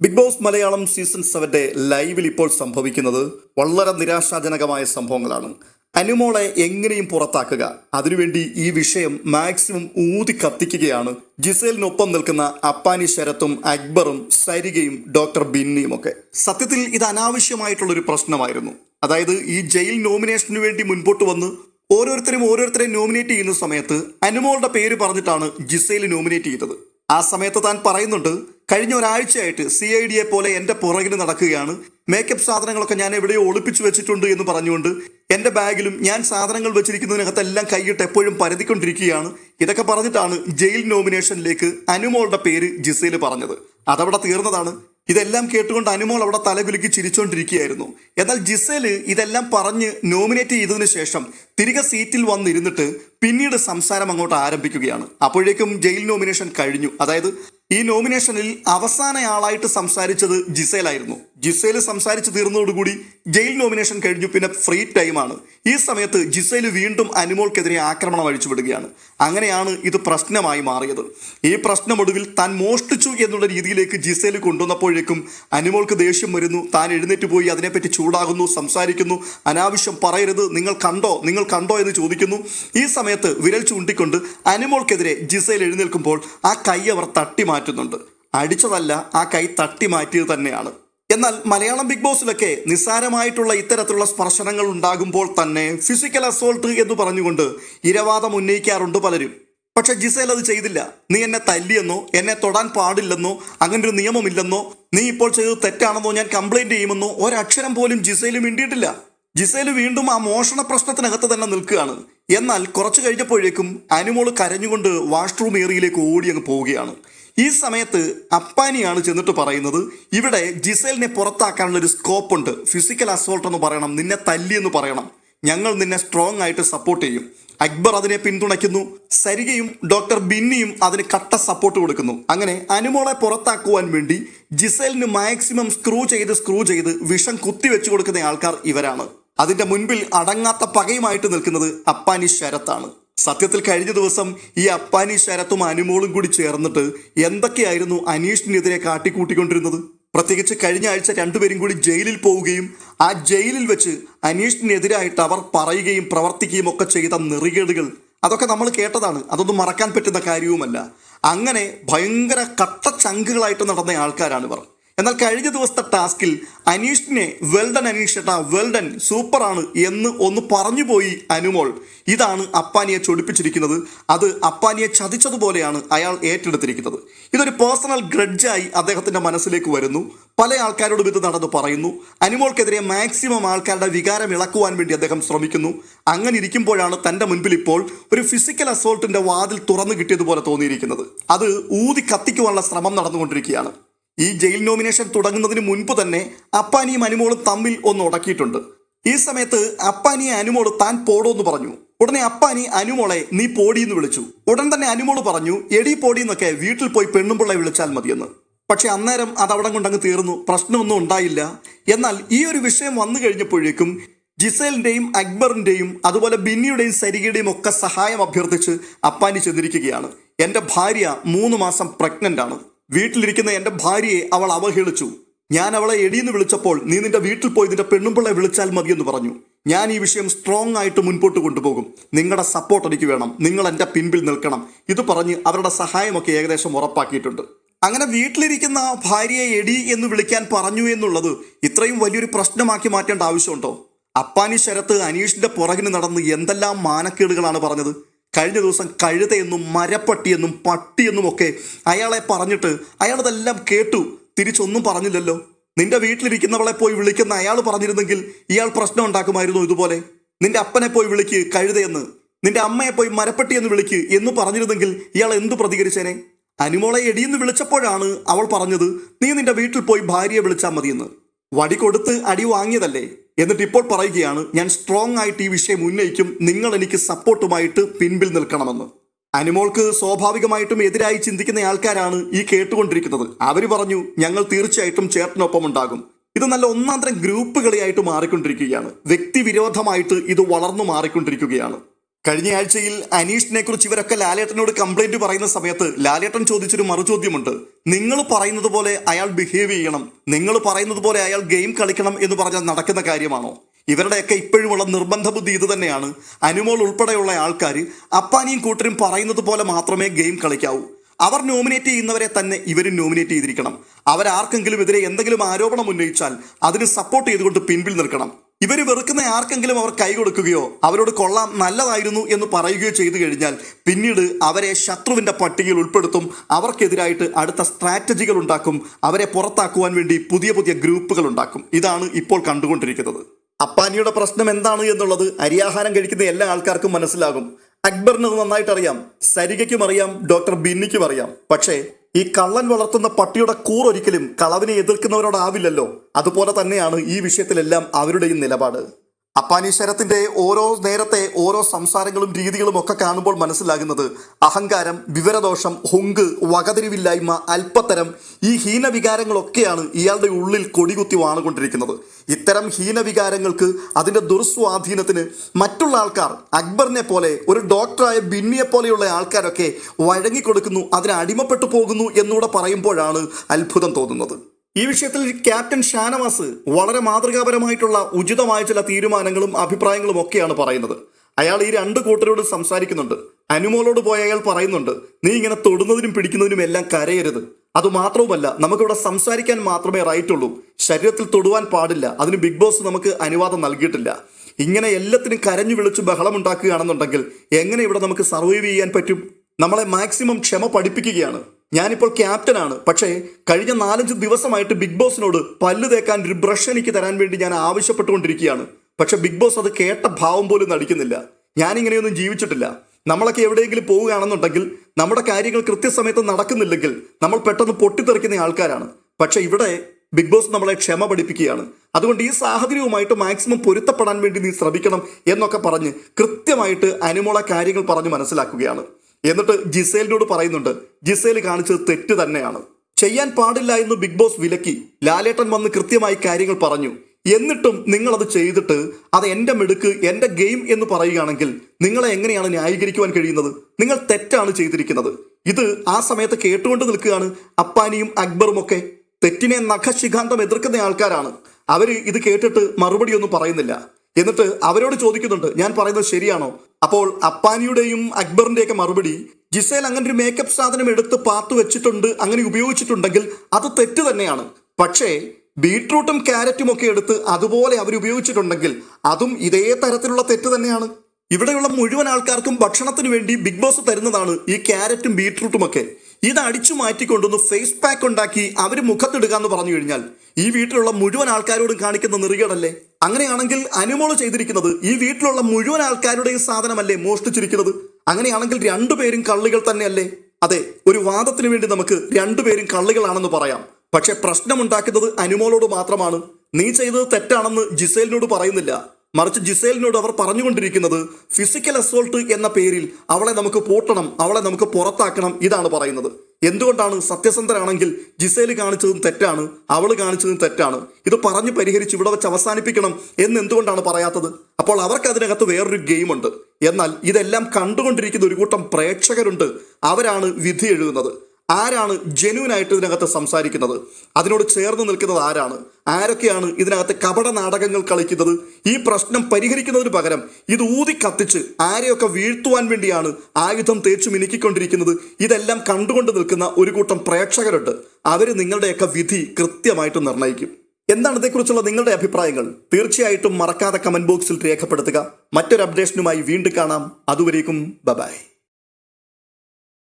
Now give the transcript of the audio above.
Big boss Malayalam season സെവന്റെ ലൈവിൽ ഇപ്പോൾ സംഭവിക്കുന്നത് വളരെ നിരാശാജനകമായ സംഭവങ്ങളാണ്. അനുമോളെ എങ്ങനെയും പുറത്താക്കുക അതിനുവേണ്ടി ഈ വിഷയം മാക്സിമം ഊതി കത്തിക്കുകയാണ്. ജിസേലിനൊപ്പം നിൽക്കുന്ന അപ്പാനി ശരത്തും അക്ബറും സരികയും ഡോക്ടർ ബിന്നിയും ഒക്കെ. സത്യത്തിൽ ഇത് അനാവശ്യമായിട്ടുള്ള ഒരു പ്രശ്നമായിരുന്നു. അതായത് ഈ ജയിൽ നോമിനേഷനു വേണ്ടി മുൻപോട്ട് വന്ന് ഓരോരുത്തരും ഓരോരുത്തരെ നോമിനേറ്റ് ചെയ്യുന്ന സമയത്ത് അനുമോളുടെ പേര് പറഞ്ഞിട്ടാണ് ജിസേൽ നോമിനേറ്റ് ചെയ്തത്. ആ സമയത്ത് താൻ പറയുന്നുണ്ട് കഴിഞ്ഞ ഒരാഴ്ചയായിട്ട് സി ഐ ഡിയെ പോലെ എന്റെ പുറകിൽ നടക്കുകയാണ്. മേക്കപ്പ് സാധനങ്ങളൊക്കെ ഞാൻ എവിടെയോ ഒളിപ്പിച്ചു വെച്ചിട്ടുണ്ട് എന്ന് പറഞ്ഞുകൊണ്ട് എന്റെ ബാഗിലും ഞാൻ സാധനങ്ങൾ വെച്ചിരിക്കുന്നതിനകത്തെല്ലാം കൈയിട്ട് എപ്പോഴും പരതിക്കൊണ്ടിരിക്കുകയാണ്. ഇതൊക്കെ പറഞ്ഞിട്ടാണ് ജയിൽ നോമിനേഷനിലേക്ക് അനുമോളുടെ പേര് ജിസയിൽ പറഞ്ഞത്. അതവിടെ തീർന്നതാണ്. ഇതെല്ലാം കേട്ടുകൊണ്ട് അനുമോൾ അവിടെ തലകുലുക്കി ചിരിച്ചുകൊണ്ടിരിക്കുകയായിരുന്നു എന്നാൽ ജിസേൽ ഇതെല്ലാം പറഞ്ഞ് നോമിനേറ്റ് ചെയ്തതിന് ശേഷം തിരികെ സീറ്റിൽ വന്നിരുന്നിട്ട് പിന്നീട് സംസാരം അങ്ങോട്ട് ആരംഭിക്കുകയാണ്. അപ്പോഴേക്കും ജയിൽ നോമിനേഷൻ കഴിഞ്ഞു. അതായത് ഈ നോമിനേഷനിൽ അവസാനയാളായിട്ട് സംസാരിച്ചത് ജിസേലായിരുന്നു. ജിസേൽ സംസാരിച്ചു തീർന്നതോടുകൂടി ജയിൽ നോമിനേഷൻ കഴിഞ്ഞു. പിന്നെ ഫ്രീ ടൈമാണ്. ഈ സമയത്ത് ജിസേൽ വീണ്ടും അനുമോൾക്കെതിരെ ആക്രമണം അഴിച്ചുവിടുകയാണ്. അങ്ങനെയാണ് ഇത് പ്രശ്നമായി മാറിയത്. ഈ പ്രശ്നമൊടുവിൽ താൻ മോഷ്ടിച്ചു എന്നുള്ള രീതിയിലേക്ക് ജിസേൽ കൊണ്ടുവന്നപ്പോഴേക്കും അനുമോൾക്ക് ദേഷ്യം വരുന്നു. താൻ എഴുന്നേറ്റ് പോയി അതിനെപ്പറ്റി ചൂടാകുന്നു സംസാരിക്കുന്നു. അനാവശ്യം പറയരുത്. നിങ്ങൾ കണ്ടോ? നിങ്ങൾ കണ്ടോ എന്ന് ചോദിക്കുന്നു. ഈ സമയത്ത് വിരൽ ചൂണ്ടിക്കൊണ്ട് അനുമോൾക്കെതിരെ ജിസേൽ എഴുന്നേൽക്കുമ്പോൾ ആ കൈ അവർ തട്ടി മാറ്റുന്നുണ്ട് അടിച്ചതല്ല ആ കൈ തട്ടി മാറ്റിയത് തന്നെയാണ്. എന്നാൽ മലയാളം ബിഗ് ബോസിലൊക്കെ നിസ്സാരമായിട്ടുള്ള ഇത്തരത്തിലുള്ള സ്പർശനങ്ങൾ ഉണ്ടാകുമ്പോൾ തന്നെ ഫിസിക്കൽ അസോൾട്ട് എന്ന് പറഞ്ഞുകൊണ്ട് ഇരവാദം ഉന്നയിക്കാറുണ്ട് പലരും. പക്ഷെ ജിസേൽ അത് ചെയ്തില്ല. നീ എന്നെ തല്ലിയെന്നോ എന്നെ തൊടാൻ പാടില്ലെന്നോ അങ്ങനെ ഒരു നിയമമില്ലെന്നോ നീ ഇപ്പോൾ ചെയ്തത് തെറ്റാണെന്നോ ഞാൻ കംപ്ലൈന്റ് ചെയ്യുമെന്നോ ഒരക്ഷരം പോലും ജിസേൽ മിണ്ടിയിട്ടില്ല. ജിസേൽ വീണ്ടും ആ മോഷണ പ്രശ്നത്തിനകത്ത് തന്നെ നിൽക്കുകയാണ്. എന്നാൽ കുറച്ചു കഴിഞ്ഞപ്പോഴേക്കും അനുമോൾ കരഞ്ഞുകൊണ്ട് വാഷ്റൂം ഏറിയയിലേക്ക് ഓടി അങ്ങ് പോവുകയാണ്. ഈ സമയത്ത് അപ്പാനിയാണ് ചെന്നിട്ട് പറയുന്നത് ഇവിടെ ജിസേലിനെ പുറത്താക്കാനുള്ള ഒരു സ്കോപ്പ് ഉണ്ട്. ഫിസിക്കൽ അസോൾട്ട് എന്ന് പറയണം നിന്നെ തല്ലി എന്ന് പറയണം. ഞങ്ങൾ നിന്നെ സ്ട്രോങ് ആയിട്ട് സപ്പോർട്ട് ചെയ്യും. അക്ബർ അതിനെ പിന്തുണയ്ക്കുന്നു. സരികയും ഡോക്ടർ ബിന്നിയും അതിന് കട്ട സപ്പോർട്ട് കൊടുക്കുന്നു. അങ്ങനെ അനുമോളെ പുറത്താക്കുവാൻ വേണ്ടി ജിസേലിന് മാക്സിമം സ്ക്രൂ ചെയ്ത് സ്ക്രൂ ചെയ്ത് വിഷം കുത്തിവെച്ചു കൊടുക്കുന്ന ആൾക്കാർ ഇവരാണ്. അതിന്റെ മുൻപിൽ അടങ്ങാത്ത പകയുമായിട്ട് നിൽക്കുന്നത് അപ്പാനി ശരത്താണ്. സത്യത്തിൽ കഴിഞ്ഞ ദിവസം ഈ അപ്പാനി ശരത്തും അനുമോളും കൂടി ചേർന്നിട്ട് എന്തൊക്കെയായിരുന്നു അനീഷിനെതിരെ കാട്ടിക്കൂട്ടിക്കൊണ്ടിരുന്നത്? പ്രത്യേകിച്ച് കഴിഞ്ഞ ആഴ്ച രണ്ടുപേരും കൂടി ജയിലിൽ പോവുകയും ആ ജയിലിൽ വെച്ച് അനീഷിനെതിരായിട്ട് അവർ പറയുകയും പ്രവർത്തിക്കുകയും ഒക്കെ ചെയ്ത നെറികേടുകൾ. അതൊക്കെ നമ്മൾ കേട്ടതാണ്. അതൊന്നും മറക്കാൻ പറ്റുന്ന കാര്യവുമല്ല. അങ്ങനെ ഭയങ്കര കട്ട ചങ്കുകളായിട്ട് നടന്ന ആൾക്കാരാണ് ഇവർ എന്നാൽ കഴിഞ്ഞ ദിവസത്തെ ടാസ്കിൽ അനീഷിനെ വെൽഡൻ അനീഷ് ഏട്ടാ വെൽഡൻ സൂപ്പറാണ് എന്ന് ഒന്ന് പറഞ്ഞു പോയി അനുമോൾ. ഇതാണ് അപ്പാനിയെ ചൊടിപ്പിച്ചിരിക്കുന്നത്. അത് അപ്പാനിയെ ചതിച്ചതുപോലെയാണ് അയാൾ ഏറ്റെടുത്തിരിക്കുന്നത്. ഇതൊരു പേഴ്സണൽ ഗ്രഡ്ജായി അദ്ദേഹത്തിന്റെ മനസ്സിലേക്ക് വരുന്നു. പല ആൾക്കാരോടും ഇത് നടന്ന് പറയുന്നു. അനുമോൾക്കെതിരെ മാക്സിമം ആൾക്കാരുടെ വികാരം ഇളക്കുവാൻ വേണ്ടി അദ്ദേഹം ശ്രമിക്കുന്നു. അങ്ങനെ ഇരിക്കുമ്പോഴാണ് തന്റെ മുൻപിൽ ഇപ്പോൾ ഒരു ഫിസിക്കൽ അസോൾട്ടിന്റെ വാതിൽ തുറന്നു കിട്ടിയതുപോലെ തോന്നിയിരിക്കുന്നത്. അത് ഊതി കത്തിക്കുവാനുള്ള ശ്രമം നടന്നുകൊണ്ടിരിക്കുകയാണ്. ഈ ജയിൽ നോമിനേഷൻ തുടങ്ങുന്നതിന് മുൻപ് തന്നെ അപ്പാനിയും അനുമോളും തമ്മിൽ ഒന്ന് ഉടക്കിയിട്ടുണ്ട്. ഈ സമയത്ത് അപ്പാനിയെ അനുമോൾ താൻ പോടോ എന്ന് പറഞ്ഞു. ഉടനെ അപ്പാനി അനുമോളെ നീ പോടി എന്ന് വിളിച്ചു. ഉടൻ തന്നെ അനുമോൾ പറഞ്ഞു എടി പോടി എന്നൊക്കെ വീട്ടിൽ പോയി പെണ്ണുമ്പിള്ളെ വിളിച്ചാൽ മതിയെന്ന്. പക്ഷെ അന്നേരം അത് അവിടെ കൊണ്ടങ്ങ് തീർന്നു. പ്രശ്നമൊന്നും ഉണ്ടായില്ല. എന്നാൽ ഈ ഒരു വിഷയം വന്നു കഴിഞ്ഞപ്പോഴേക്കും ജിസേലിന്റെയും അക്ബറിന്റെയും അതുപോലെ ബിന്നിയുടെയും സരികയുടെയും ഒക്കെ സഹായം അഭ്യർത്ഥിച്ച് അപ്പാനി ചെന്നിരിക്കുകയാണ്. എന്റെ ഭാര്യ മൂന്ന് മാസം പ്രഗ്നന്റ് ആണ്. വീട്ടിലിരിക്കുന്ന എന്റെ ഭാര്യയെ അവൾ അവഹേളിച്ചു. ഞാൻ അവളെ എടിയെന്ന് വിളിച്ചപ്പോൾ നീ നിന്റെ വീട്ടിൽ പോയി നിന്റെ പെണ്ണുമ്പിള്ളെ വിളിച്ചാൽ മതിയെന്ന് പറഞ്ഞു. ഞാൻ ഈ വിഷയം സ്ട്രോങ് ആയിട്ട് മുൻപോട്ട് കൊണ്ടുപോകും. നിങ്ങളുടെ സപ്പോർട്ട് എനിക്ക് വേണം. നിങ്ങൾ എന്റെ പിൻപിൽ നിൽക്കണം. ഇത് പറഞ്ഞ് അവരുടെ സഹായമൊക്കെ ഏകദേശം ഉറപ്പാക്കിയിട്ടുണ്ട്. അങ്ങനെ വീട്ടിലിരിക്കുന്ന ഭാര്യയെ എടി എന്ന് വിളിക്കാൻ പറഞ്ഞു എന്നുള്ളത് ഇത്രയും വലിയൊരു പ്രശ്നമാക്കി മാറ്റേണ്ട ആവശ്യമുണ്ടോ? അപ്പാനി ശരത്ത് അനീഷിന്റെ പുറകിന് നടന്ന് എന്തെല്ലാം മാനക്കേടുകളാണ് പറഞ്ഞത്? കഴിഞ്ഞ ദിവസം കഴുതയെന്നും മരപ്പട്ടിയെന്നും പട്ടിയെന്നും ഒക്കെ അയാളെ പറഞ്ഞിട്ട് അയാളതെല്ലാം കേട്ടു. തിരിച്ചൊന്നും പറഞ്ഞില്ലല്ലോ. നിന്റെ വീട്ടിലിരിക്കുന്നവളെ പോയി വിളിക്കുന്ന അയാൾ പറഞ്ഞിരുന്നെങ്കിൽ ഇയാൾ പ്രശ്നം ഉണ്ടാക്കുമായിരുന്നു ഇതുപോലെ. നിന്റെ അപ്പനെ പോയി വിളിക്ക് കഴുതയെന്ന്. നിന്റെ അമ്മയെ പോയി മരപ്പട്ടി എന്ന് വിളിക്ക് എന്ന് പറഞ്ഞിരുന്നെങ്കിൽ ഇയാൾ എന്തു പ്രതികരിച്ചേനെ? അനുമോളെ എടിയെന്ന് വിളിച്ചപ്പോഴാണ് അവൾ പറഞ്ഞത് നീ നിന്റെ വീട്ടിൽ പോയി ഭാര്യയെ വിളിച്ചാൽ മതിയെന്ന്. വടി കൊടുത്ത് അടി വാങ്ങിയതല്ലേ? എന്നിട്ട് ഇപ്പോൾ പറയുകയാണ് ഞാൻ സ്ട്രോങ് ആയിട്ട് ഈ വിഷയം ഉന്നയിക്കും നിങ്ങൾ എനിക്ക് സപ്പോർട്ടുമായിട്ട് പിൻപിൽ നിൽക്കണമെന്ന്. അനിമോൾക്ക് സ്വാഭാവികമായിട്ടും എതിരായി ചിന്തിക്കുന്ന ആൾക്കാരാണ് ഈ കേട്ടുകൊണ്ടിരിക്കുന്നത്. അവർ പറഞ്ഞു ഞങ്ങൾ തീർച്ചയായിട്ടും ചേട്ടനൊപ്പം ഉണ്ടാകും ഇത് നല്ല ഒന്നാം തരം ഗ്രൂപ്പ് കളിയായിട്ട് മാറിക്കൊണ്ടിരിക്കുകയാണ്. വ്യക്തിവിരോധമായിട്ട് ഇത് വളർന്നു മാറിക്കൊണ്ടിരിക്കുകയാണ്. കഴിഞ്ഞ ആഴ്ചയിൽ അനീഷിനെ കുറിച്ച് ഇവരൊക്കെ ലാലേട്ടനോട് കംപ്ലൈന്റ് പറയുന്ന സമയത്ത് ലാലേട്ടൻ ചോദിച്ചൊരു മറുചോദ്യമുണ്ട്. നിങ്ങൾ പറയുന്നത് പോലെ അയാൾ ബിഹേവ് ചെയ്യണം. നിങ്ങൾ പറയുന്നത് പോലെ അയാൾ ഗെയിം കളിക്കണം എന്ന് പറഞ്ഞാൽ നടക്കുന്ന കാര്യമാണോ? ഇവരുടെയൊക്കെ ഇപ്പോഴുമുള്ള നിർബന്ധ ബുദ്ധി ഇത് തന്നെയാണ്. അനുമോൾ ഉൾപ്പെടെയുള്ള ആൾക്കാർ അപ്പാനിയും കൂട്ടരും പറയുന്നത് പോലെ മാത്രമേ ഗെയിം കളിക്കാവൂ. അവർ നോമിനേറ്റ് ചെയ്യുന്നവരെ തന്നെ ഇവരും നോമിനേറ്റ് ചെയ്തിരിക്കണം. അവരാർക്കെങ്കിലും എതിരെ എന്തെങ്കിലും ആരോപണം ഉന്നയിച്ചാൽ അതിന് സപ്പോർട്ട് ചെയ്തുകൊണ്ട് പിൻപിൽ നിൽക്കണം. ഇവർ വെറുക്കുന്ന ആർക്കെങ്കിലും അവർ കൈ കൊടുക്കുകയോ അവരോട് കൊള്ളാം നല്ലതായിരുന്നു എന്ന് പറയുകയോ ചെയ്തു കഴിഞ്ഞാൽ പിന്നീട് അവരെ ശത്രുവിന്റെ പട്ടികയിൽ ഉൾപ്പെടുത്തും. അവർക്കെതിരായിട്ട് അടുത്ത സ്ട്രാറ്റജികൾ ഉണ്ടാക്കും. അവരെ പുറത്താക്കുവാൻ വേണ്ടി പുതിയ പുതിയ ഗ്രൂപ്പുകൾ ഉണ്ടാക്കും. ഇതാണ് ഇപ്പോൾ കണ്ടുകൊണ്ടിരിക്കുന്നത്. അപ്പാനിയുടെ പ്രശ്നം എന്താണ് എന്നുള്ളത് അരിയാഹാരം കഴിക്കുന്ന എല്ലാ ആൾക്കാർക്കും മനസ്സിലാകും. അക്ബറിന് നന്നായിട്ട് അറിയാം സരികയ്ക്കും അറിയാം. ഡോക്ടർ ബിന്നിക്കും അറിയാം. പക്ഷേ ഈ കള്ളൻ വളർത്തുന്ന പട്ടിയുടെ കൂറൊരിക്കലും കളവിനെ എതിർക്കുന്നവരോടാവില്ലല്ലോ. അതുപോലെ തന്നെയാണ് ഈ വിഷയത്തിലെല്ലാം അവരുടെയും നിലപാട്. അപ്പാനി ശരത്തിന്റെ ഓരോ നേരത്തെ ഓരോ സംസാരങ്ങളും രീതികളും ഒക്കെ കാണുമ്പോൾ മനസ്സിലാകുന്നത് അഹങ്കാരം വിവരദോഷം ഹുങ്ക് വകതിരിവില്ലായ്മ അല്പത്തരം ഈ ഹീനവികാരങ്ങളൊക്കെയാണ് ഇയാളുടെ ഉള്ളിൽ കൊടികുത്തി വാണുകൊണ്ടിരിക്കുന്നത്. ഇത്തരം ഹീനവികാരങ്ങൾക്ക് അതിന്റെ ദുർസ്വാധീനത്തിന് മറ്റുള്ള ആൾക്കാർ അക്ബറിനെ പോലെ ഒരു ഡോക്ടറായ ബിന്നിയെ പോലെയുള്ള ആൾക്കാരൊക്കെ വഴങ്ങിക്കൊടുക്കുന്നു അതിന് അടിമപ്പെട്ടു പോകുന്നു എന്നൂടെ പറയുമ്പോഴാണ് അത്ഭുതം തോന്നുന്നത്. ഈ വിഷയത്തിൽ ക്യാപ്റ്റൻ ഷാനവാസ് വളരെ മാതൃകാപരമായിട്ടുള്ള ഉചിതമായ ചില തീരുമാനങ്ങളും അഭിപ്രായങ്ങളും ഒക്കെയാണ് പറയുന്നത്. അയാൾ ഈ രണ്ട് കൂട്ടരോട് സംസാരിക്കുന്നുണ്ട്. അനുമോളോട് പോയ അയാൾ പറയുന്നുണ്ട് നീ ഇങ്ങനെ തൊടുന്നതിനും പിടിക്കുന്നതിനും എല്ലാം കരയരുത്. അതുമാത്രവുമല്ല നമുക്കിവിടെ സംസാരിക്കാൻ മാത്രമേ റൈറ്റ് ഉള്ളൂ ശരീരത്തിൽ തൊടുവാൻ പാടില്ല. അതിന് ബിഗ് ബോസ് നമുക്ക് അനുവാദം നൽകിയിട്ടില്ല. ഇങ്ങനെ എല്ലാത്തിനും കരഞ്ഞു വിളിച്ച് ബഹളം ഉണ്ടാക്കുകയാണെന്നുണ്ടെങ്കിൽ എങ്ങനെ ഇവിടെ നമുക്ക് സർവൈവ് ചെയ്യാൻ പറ്റും? നമ്മളെ മാക്സിമം ക്ഷമ പഠിപ്പിക്കുകയാണ്. ഞാനിപ്പോൾ ക്യാപ്റ്റനാണ് പക്ഷേ കഴിഞ്ഞ നാലഞ്ച് ദിവസമായിട്ട് ബിഗ് ബോസിനോട് പല്ല് തേക്കാൻ ഒരു ബ്രഷ് എനിക്ക് തരാൻ വേണ്ടി ഞാൻ ആവശ്യപ്പെട്ടുകൊണ്ടിരിക്കുകയാണ്. പക്ഷെ ബിഗ് ബോസ് അത് കേട്ട ഭാവം പോലും നടിക്കുന്നില്ല. ഞാനിങ്ങനെയൊന്നും ജീവിച്ചിട്ടില്ല. നമ്മളൊക്കെ എവിടെയെങ്കിലും പോവുകയാണെന്നുണ്ടെങ്കിൽ നമ്മുടെ കാര്യങ്ങൾ കൃത്യസമയത്ത് നടക്കുന്നില്ലെങ്കിൽ നമ്മൾ പെട്ടെന്ന് പൊട്ടിത്തെറിക്കുന്ന ആൾക്കാരാണ്. പക്ഷെ ഇവിടെ ബിഗ് ബോസ് നമ്മളെ ക്ഷമ പഠിപ്പിക്കുകയാണ്. അതുകൊണ്ട് ഈ സാഹചര്യവുമായിട്ട് മാക്സിമം പൊരുത്തപ്പെടാൻ വേണ്ടി നീ ശ്രമിക്കണം എന്നൊക്കെ പറഞ്ഞ് കൃത്യമായിട്ട് അനുമോള കാര്യങ്ങൾ പറഞ്ഞ് മനസ്സിലാക്കുകയാണ്. എന്നിട്ട് ജിസേലിനോട് പറയുന്നുണ്ട് ജിസേൽ കാണിച്ചത് തെറ്റ് തന്നെയാണ്. ചെയ്യാൻ പാടില്ല എന്ന് ബിഗ് ബോസ് വിലക്കി ലാലേട്ടൻ വന്ന് കൃത്യമായി കാര്യങ്ങൾ പറഞ്ഞു. എന്നിട്ടും നിങ്ങൾ അത് ചെയ്തിട്ട് അത് എന്റെ മിടുക്ക് എന്റെ ഗെയിം എന്ന് പറയുകയാണെങ്കിൽ നിങ്ങളെ എങ്ങനെയാണ് ന്യായീകരിക്കുവാൻ കഴിയുന്നത്? നിങ്ങൾ തെറ്റാണ് ചെയ്തിരിക്കുന്നത്. ഇത് ആ സമയത്ത് കേട്ടുകൊണ്ട് നിൽക്കുകയാണ് അപ്പാനിയും അക്ബറും ഒക്കെ. തെറ്റിനെ നഖശിഖാന്തം എതിർക്കുന്ന ആൾക്കാരാണ്. അവർ ഇത് കേട്ടിട്ട് മറുപടി ഒന്നും പറയുന്നില്ല. എന്നിട്ട് അവരോട് ചോദിക്കുന്നുണ്ട് ഞാൻ പറയുന്നത് ശരിയാണോ? അപ്പോൾ അപ്പാനിയുടെയും അക്ബറിന്റെയൊക്കെ മറുപടി ജിസേൽ അങ്ങനെ ഒരു മേക്കപ്പ് സാധനം എടുത്ത് പാത്തു വെച്ചിട്ടുണ്ട് അങ്ങനെ ഉപയോഗിച്ചിട്ടുണ്ടെങ്കിൽ അത് തെറ്റ് തന്നെയാണ്. പക്ഷേ ബീട്രൂട്ടും ക്യാരറ്റും ഒക്കെ എടുത്ത് അതുപോലെ അവർ ഉപയോഗിച്ചിട്ടുണ്ടെങ്കിൽ അതും ഇതേ തരത്തിലുള്ള തെറ്റ് തന്നെയാണ്. ഇവിടെയുള്ള മുഴുവൻ ആൾക്കാർക്കും ഭക്ഷണത്തിന് വേണ്ടി ബിഗ് ബോസ് തരുന്നതാണ് ഈ ക്യാരറ്റും ബീട്രൂട്ടും ഒക്കെ. ഇത് അടിച്ചു മാറ്റിക്കൊണ്ടൊന്ന് ഫേസ് പാക്ക് ഉണ്ടാക്കി അവർ മുഖത്തിടുക എന്ന് പറഞ്ഞു കഴിഞ്ഞാൽ ഈ വീട്ടിലുള്ള മുഴുവൻ ആൾക്കാരോടും കാണിക്കുന്ന നെറികേടല്ലേ? അങ്ങനെയാണെങ്കിൽ അനുമോൾ ചെയ്തിരിക്കുന്നത് ഈ വീട്ടിലുള്ള മുഴുവൻ ആൾക്കാരുടെയും സാധനമല്ലേ മോഷ്ടിച്ചിരിക്കുന്നത്? അങ്ങനെയാണെങ്കിൽ രണ്ടുപേരും കള്ളികൾ തന്നെയല്ലേ? അതെ ഒരു വാദത്തിന് വേണ്ടി നമുക്ക് രണ്ടുപേരും കള്ളികളാണെന്ന് പറയാം. പക്ഷെ പ്രശ്നമുണ്ടാക്കുന്നത് അനുമോളോട് മാത്രമാണ്. നീ ചെയ്തത് തെറ്റാണെന്ന് ജിസേലിനോട് പറയുന്നില്ല. മറിച്ച് ജിസേലിനോട് അവർ പറഞ്ഞുകൊണ്ടിരിക്കുന്നത് ഫിസിക്കൽ അസോൾട്ട് എന്ന പേരിൽ അവളെ നമുക്ക് പൂട്ടണം അവളെ നമുക്ക് പുറത്താക്കണം ഇതാണ് പറയുന്നത്. എന്തുകൊണ്ടാണ് സത്യസന്ധരാണെങ്കിൽ ജിസേൽ കാണിച്ചതും തെറ്റാണ് അവൾ കാണിച്ചതും തെറ്റാണ്? ഇത് പറഞ്ഞു പരിഹരിച്ച് ഇവിടെ വെച്ച് അവസാനിപ്പിക്കണം എന്ന് എന്തുകൊണ്ടാണ് പറയാത്തത്? അപ്പോൾ അവർക്ക് അതിനകത്ത് വേറൊരു ഗെയിമുണ്ട്. എന്നാൽ ഇതെല്ലാം കണ്ടുകൊണ്ടിരിക്കുന്ന ഒരു കൂട്ടം പ്രേക്ഷകരുണ്ട്. അവരാണ് വിധി എഴുതുന്നത്. ആരാണ് ജെന്യൂൻ ആയിട്ട് ഇതിനകത്ത് സംസാരിക്കുന്നത്? അതിനോട് ചേർന്ന് നിൽക്കുന്നത് ആരാണ്? ആരൊക്കെയാണ് ഇതിനകത്ത് കപട നാടകങ്ങൾ കളിക്കുന്നത്? ഈ പ്രശ്നം പരിഹരിക്കുന്നതിന് പകരം ഇത് ഊതി കത്തിച്ച് ആരെയൊക്കെ വീഴ്ത്തുവാൻ വേണ്ടിയാണ് ആയുധം തേച്ചു മിനുക്കിക്കൊണ്ടിരിക്കുന്നത്? ഇതെല്ലാം കണ്ടുകൊണ്ട് നിൽക്കുന്ന ഒരു കൂട്ടം പ്രേക്ഷകരുണ്ട്. അവർ നിങ്ങളുടെയൊക്കെ വിധി കൃത്യമായിട്ട് നിർണയിക്കും. എന്താണ് ഇതേക്കുറിച്ചുള്ള നിങ്ങളുടെ അഭിപ്രായങ്ങൾ? തീർച്ചയായിട്ടും മറക്കാതെ കമന്റ് ബോക്സിൽ രേഖപ്പെടുത്തുക. മറ്റൊരു അപ്ഡേഷനുമായി വീണ്ടും കാണാം. അതുവരേക്കും ബബായ്